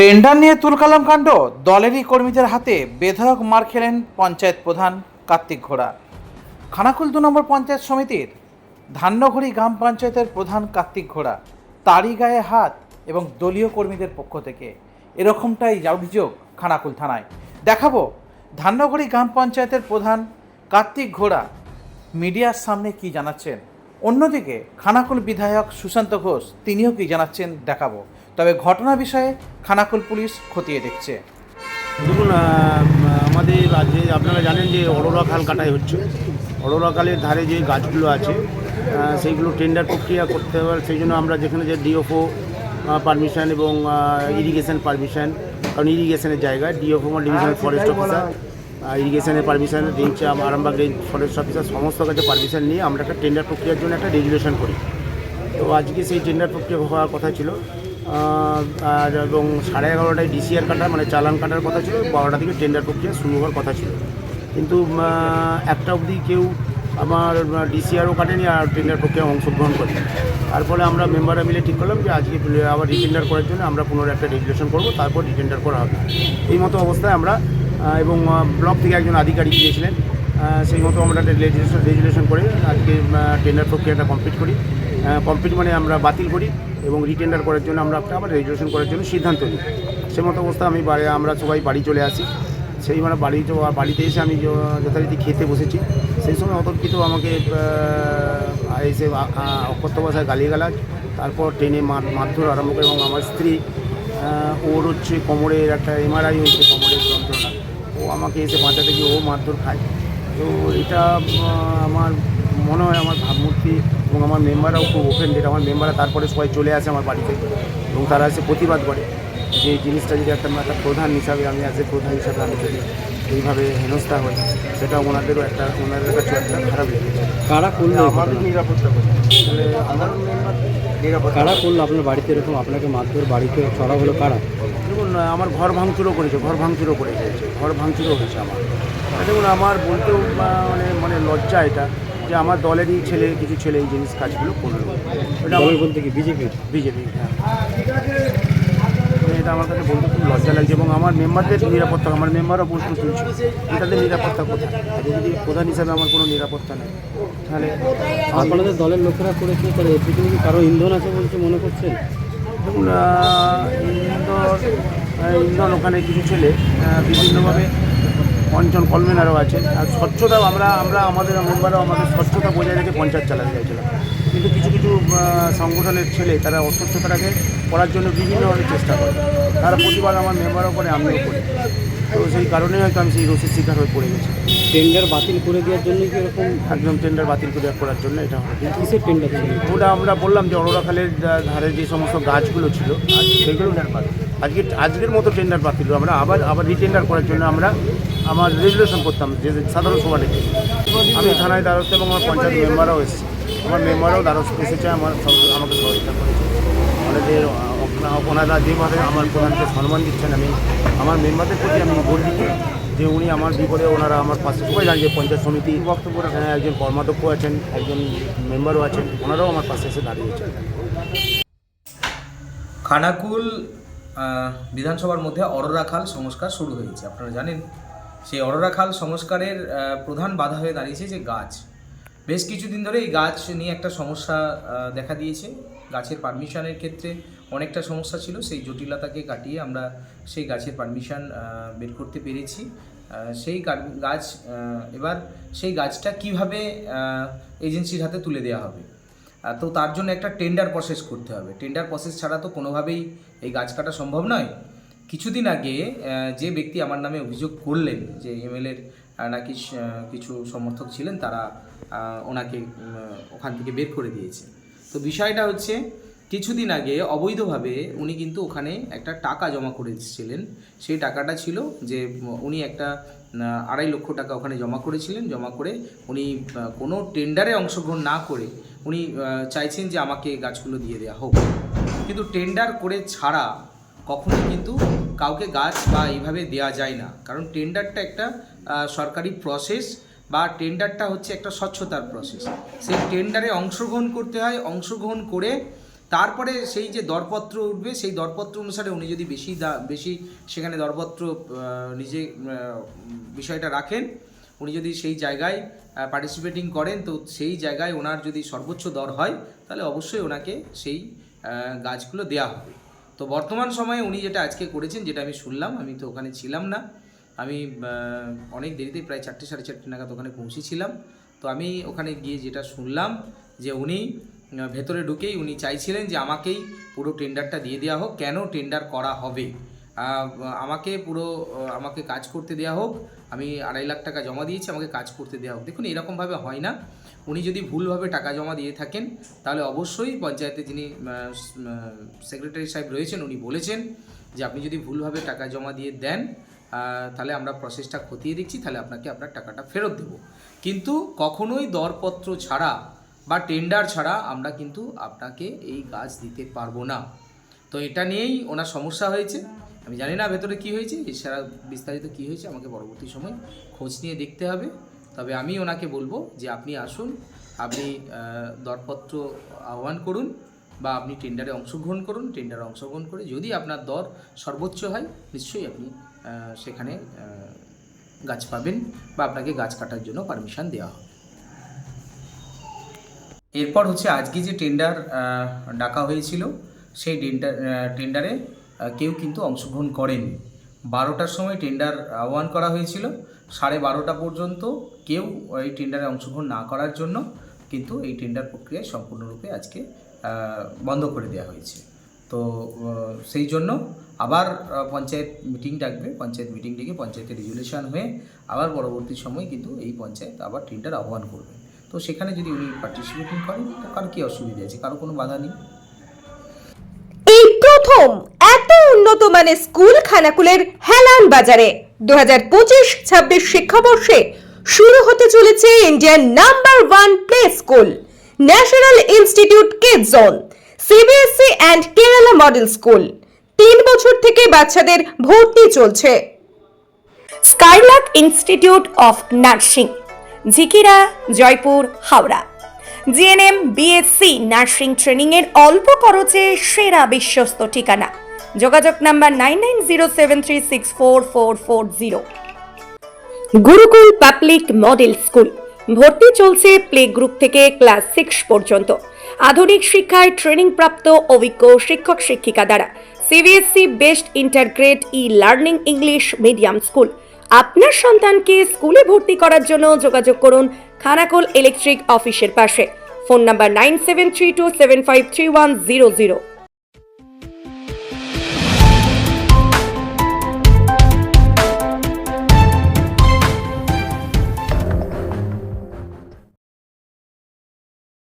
Tender নিয়ে তুলকালাম কাণ্ড। দলেরই কর্মীদের হাতে বেধড়ক মার খেলেন পঞ্চায়েত প্রধান কার্তিক ঘোড়া। খানাকুল দু নম্বর পঞ্চায়েত সমিতির ধান্যঘড়ি গ্রাম পঞ্চায়েতের প্রধান কার্তিক ঘোড়া তারই গায়ে হাত এবং দলীয় কর্মীদের পক্ষ থেকে। এরকমটাই অভিযোগ খানাকুল থানায়। দেখাবো ধান্যঘড়ি গ্রাম পঞ্চায়েতের প্রধান কার্তিক ঘোড়া মিডিয়ার সামনে কি জানাচ্ছেন। অন্যদিকে খানাকুল বিধায়ক সুশান্ত ঘোষ তিনিও কি জানাচ্ছেন দেখাবো। তবে ঘটনা বিষয়ে খানাকুল পুলিশ খতিয়ে দেখছে। দেখুন আমাদের রাজ্যে আপনারা জানেন যে অরোরা খাল কাটাই হচ্ছে। অরোরা খালের ধারে যে গাছগুলো আছে সেইগুলো টেন্ডার প্রক্রিয়া করতে হবে। সেই জন্য আমরা যেখানে যে ডিওফও পারমিশন এবং ইরিগেশন পারমিশন কারণ ইরিগেশনের জায়গায় D F O divisional forest officer ইরিগেশনের permission range Arambagh range forest officer সমস্ত কাছে পারমিশন নিয়ে আমরা একটা টেন্ডার প্রক্রিয়ার জন্য একটা রেগুলেশন করি। তো আজকে সেই টেন্ডার প্রক্রিয়া হওয়ার কথা ছিল। আর এবং সাড়ে এগারোটায় ডিসিআর কাটা মানে চালান কাটার কথা ছিল, বারোটা থেকে টেন্ডার প্রক্রিয়া শুরু হওয়ার কথা ছিল। কিন্তু একটা অবধি কেউ আমার ডিসিআরও কাটেনি আর টেন্ডার প্রক্রিয়ায় অংশগ্রহণ করেনি। তারপরে আমরা মেম্বাররা মিলে ঠিক করলাম যে আজকে আবার রিটেন্ডার করার জন্য আমরা পুনরায় একটা রেগুলেশন করব, তারপর রিটেন্ডার করা হবে। এই মতো অবস্থায় আমরা এবং ব্লক থেকে একজন আধিকারিক গিয়েছিলেন। সেই মতো আমরা রেজুলেশন রেজুলেশন করে আজকে টেন্ডার প্রক্রিয়াটা কমপ্লিট করি। কমপ্লিট মানে আমরা বাতিল করি। এবং রিটেন্ডার করার জন্য আমরা আবার রেজুলেশন করার জন্য সিদ্ধান্ত নিই। সে মতো অবস্থা আমি বাড়ি, আমরা সবাই বাড়ি চলে আসি। সেই মানে বাড়ি বাড়িতে এসে আমি যথারীতি খেতে বসেছি। সেই সময় অতর্কিত আমাকে এসে অকথ্য ভাষায় গালিগালাজ, তারপর ট্রেনে মার- মারধর আরম্ভ করে এবং আমার স্ত্রী ওর হচ্ছে কোমরের একটা এমআরআই হয়েছে, কোমরের যন্ত্রণা। ও আমাকে এসে বাঁচাতে গিয়ে ও মারধর খায়। তো এটা আমার মনে হয় আমার ভাবমূর্তি এবং আমার মেম্বাররাও খুব ওপেন্ডেড আমার মেম্বাররা তারপরে সবাই চলে আসে আমার বাড়িতে এবং তারা এসে প্রতিবাদ করে যে এই জিনিসটা যদি একটা একটা প্রধান হিসাবে আমি অ্যাজ এ প্রধান হিসাবে আমি যদি এইভাবে হেনস্থা হই সেটা ওনাদেরও একটা ওনাদের কাছে একটা খারাপ লেগেছে। কারা করল আমাদের নিরাপত্তা করে তাহলে আমার নিরাপত্তা কারা করল আপনার বাড়িতে এরকম? আপনাকে মারধর বাড়িতে চড়া হলো কারা? দেখুন আমার ঘর ভাঙচুরও করেছে ঘর ভাঙচুরও করেছে ঘর ভাঙচুরও হয়েছে আমার। দেখুন আমার বলতেও বা মানে মানে লজ্জা এটা। যে আমার দলেরই ছেলে কিছু ছেলে এই জিনিস কাজগুলো করল। এটা আমার বলতে কি বিজেপির বিজেপি হ্যাঁ। এটা আমার কাছে বলতে খুব লজ্জা লাগছে এবং আমার মেম্বারদের নিরাপত্তা আমার মেম্বারও প্রশ্ন তুলছে যে তাদের নিরাপত্তা কোথায়? আজকে যদি প্রধান হিসাবে আমার কোনো নিরাপত্তা নেই তাহলে আপনাদের দলের লোকেরা করেছে তাহলে এর পিছনে কি কারও ইন্ধন আছে বলছে মনে করছেন? দেখুন ইন্দোর ইন্দোর ওখানে কিছু ছেলে বিভিন্নভাবে অঞ্চল কলমেনারও আছে। আর স্বচ্ছতা আমরা আমরা আমাদের মেম্বারও আমাদের স্বচ্ছতা বজায় রেখে পঞ্চায়েত চালাতে চাইছিলাম। কিন্তু কিছু কিছু সংগঠনের ছেলে তারা অস্বচ্ছতাটাকে করার জন্য বিভিন্নভাবে চেষ্টা করে। তারা প্রতিবার আমার মেম্বারও করে আমিও করি। তো সেই কারণে হয়তো আমি সেই রসির শিকার হয়ে পড়ে গেছি। টেন্ডার বাতিল করে দেওয়ার জন্য কি এরকম? একদম টেন্ডার বাতিল করে করার জন্য এটা কিসের টেন্ডার? ওটা আমরা বললাম যে অরোরা খালের ধা- ধারে যে সমস্ত গাছগুলো ছিল সেগুলো আজকে আজকের মতো টেন্ডার বাতিল। আমরা আবার আবার রিটেন্ডার করার জন্য আমরা আমার রেজুলেশন করতাম যে সাধারণ সভা ডেকে। আমি থানায় দ্বারস্থ এবং আমার পঞ্চায়েত মেম্বারও এসেছে। আমার মেম্বারও দ্বারস্থ এসেছে আমার আমাকে সহযোগিতা করেছে। আহ, ওনারা যেভাবে আমার প্রধানকে সম্মান দিচ্ছেন আমি আমার মেম্বারদের প্রতি আমি গর্বিত যে উনি আমার বিপদে ওনারা আমার পাশে সবাই জানেন যে পঞ্চায়েত সমিতি বক্তব্য রাখেন একজন কর্মাধ্যক্ষ আছেন একজন মেম্বারও আছেন ওনারাও আমার পাশে এসে দাঁড়িয়েছেন খানাকুল বিধানসভার মধ্যে অরোরা খাল সংস্কার শুরু হয়েছে। আপনারা জানেন, সেই অরোরা খাল সংস্কারের প্রধান বাধা হয়ে দাঁড়িয়েছে যে গাছ। বেশ কিছুদিন ধরে এই গাছ নিয়ে একটা সমস্যা দেখা দিয়েছে। গাছের পারমিশনের ক্ষেত্রে অনেকটা সমস্যা ছিল, সেই জটিলতাকে কাটিয়ে আমরা সেই গাছের পারমিশন বের করতে পেরেছি। সেই গাছ এবার সেই গাছটা কীভাবে এজেন্সির হাতে তুলে দেওয়া হবে? তো তার জন্য একটা টেন্ডার প্রসেস করতে হবে। টেন্ডার প্রসেস ছাড়া তো কোনোভাবেই এই গাছ কাটা সম্ভব নয়। কিছুদিন আগে যে ব্যক্তি আমার নামে অভিযোগ করলেন যে এমএলএর নাকি কিছু সমর্থক ছিলেন, তারা ওনাকে ওখান থেকে বের করে দিয়েছে। তো বিষয়টা হচ্ছে কিছুদিন আগে অবৈধভাবে উনি কিন্তু ওখানে একটা টাকা জমা করেছিলেন সেই টাকাটা ছিল যে, উনি একটা আড়াই লক্ষ টাকা ওখানে জমা করেছিলেন। জমা করে উনি কোনো টেন্ডারে অংশগ্রহণ না করে উনি চাইছেন যে আমাকে গাছগুলো দিয়ে দেওয়া হোক। কিন্তু টেন্ডার করে ছাড়া কখনোই কিন্তু কাউকে গাছ বা এইভাবে দেওয়া যায় না। কারণ টেন্ডারটা একটা সরকারি প্রসেস বা টেন্ডারটা হচ্ছে একটা স্বচ্ছতার প্রসেস সেই টেন্ডারে অংশগ্রহণ করতে হয়। অংশগ্রহণ করে তারপরে সেই যে দরপত্র উঠবে, সেই দরপত্র অনুসারে উনি যদি বেশি দা- বেশি সেখানে দরপত্র নিজে বিষয়টা রাখেন, উনি যদি সেই জায়গায় পার্টিসিপেটিং করেন, তো সেই জায়গায় ওনার যদি সর্বোচ্চ দর হয়, তাহলে অবশ্যই ওনাকে সেই গাছগুলো দেওয়া হবে। তো বর্তমান সময়ে উনি যেটা আজকে করেছেন, যেটা আমি শুনলাম, আমি তো ওখানে ছিলাম না, আমি অনেক দেরিতে প্রায় চারটে সাড়ে চারটে নাগাদ ওখানে পৌঁছেছিলাম। তো আমি ওখানে গিয়ে যেটা শুনলাম, যে উনি ভেতরে ঢুকেই উনি চাইছিলেন যে আমাকেই পুরো টেন্ডারটা দিয়ে দেওয়া হোক। কেন টেন্ডার করা হবে? আমাকে পুরো আমাকে কাজ করতে দেওয়া হোক। আমি আড়াই লাখ টাকা জমা দিয়েছি, আমাকে কাজ করতে দেওয়া হোক। দেখুন, এরকমভাবে হয় না। উনি যদি ভুলভাবে টাকা জমা দিয়ে থাকেন, তাহলে অবশ্যই পঞ্চায়েতে যিনি সেক্রেটারি সাহেব রয়েছেন, উনি বলেছেন যে আপনি যদি ভুলভাবে টাকা জমা দিয়ে দেন তাহলে আমরা প্রসেসটা খতিয়ে দেখছি, তাহলে আপনাকে আপনার টাকাটা ফেরত দেব। কিন্তু কখনোই দরপত্র ছাড়া বা টেন্ডার ছাড়া আমরা কিন্তু আপনাকে এই গাছ দিতে পারব না। তো এটা নিয়েই ওনার সমস্যা হয়েছে। আমি জানি না ভেতরে কি হয়েছে, এছাড়া বিস্তারিত কি হয়েছে, আমাকে পরবর্তী সময় খোঁজ নিয়ে দেখতে হবে। তবে আমি ওনাকে বলব যে আপনি আসুন, আপনি দরপত্র আহ্বান করুন বা আপনি টেন্ডারে অংশগ্রহণ করুন টেন্ডারে অংশগ্রহণ করে যদি আপনার দর সর্বোচ্চ হয়, নিশ্চয়ই আপনি সেখানে গাছ পাবেন বা আপনাকে গাছ কাটার জন্য পারমিশন দেওয়া হবে। এরপর হচ্ছে আজকে যে টেন্ডার ডাকা হয়েছিল, সেই টেন্ডার টেন্ডারে কেউ কিন্তু অংশগ্রহণ করেনি। বারোটার সময় টেন্ডার আহ্বান করা হয়েছিল, সাড়ে বারোটা পর্যন্ত কেউ এই টেন্ডারে অংশগ্রহণ না করার জন্য কিন্তু এই টেন্ডার প্রক্রিয়া সম্পূর্ণরূপে আজকে বন্ধ করে দেওয়া হয়েছে। তো সেই জন্য আবার পঞ্চায়েত মিটিং ডাকবে, পঞ্চায়েত মিটিং ডেকে পঞ্চায়েতের রেজুলেশন হয়ে আবার পরবর্তী সময় কিন্তু এই পঞ্চায়েত আবার টেন্ডার আহ্বান করবে। তো সেখানে যদি উনি পার্টিসিপেটিং করেন, তো কারও কী অসুবিধা আছে? কারও কোনো বাধা নেই? এই প্রথম এত উন্নত মানের স্কুল খানাকুলের হেলান বাজারে দু হাজার পঁচিশ ছাব্বিশ শিক্ষাবর্ষে শুরু হতে চলেছে Indian number one play school, national institute kid zone C B S C and Kerala model school. তিন বছর থেকে বাচ্চাদের ভর্তি চলছে। Skylark institute of nursing. Jhikira, Jaipur, Howrah. G N M, B S C nursing training এর অল্প খরচে সেরা বিশ্বস্ত ঠিকানা। যোগাযোগ number nine nine zero seven three six four four four zero. Gurukul public model school. ভর্তি চলছে প্লে গ্রুপ থেকে ক্লাস সিক্স পর্যন্ত। আধুনিক শিক্ষায় ট্রেনিং প্রাপ্ত অভিজ্ঞ শিক্ষক শিক্ষিকা দ্বারা। C B S C best integrated e learning English medium school. আপনার সন্তানকে স্কুলে ভর্তি করার জন্য যোগাযোগ করুন খানাকোল ইলেকট্রিক অফিসের পাশে। Phone number nine seven three two seven five three one zero zero.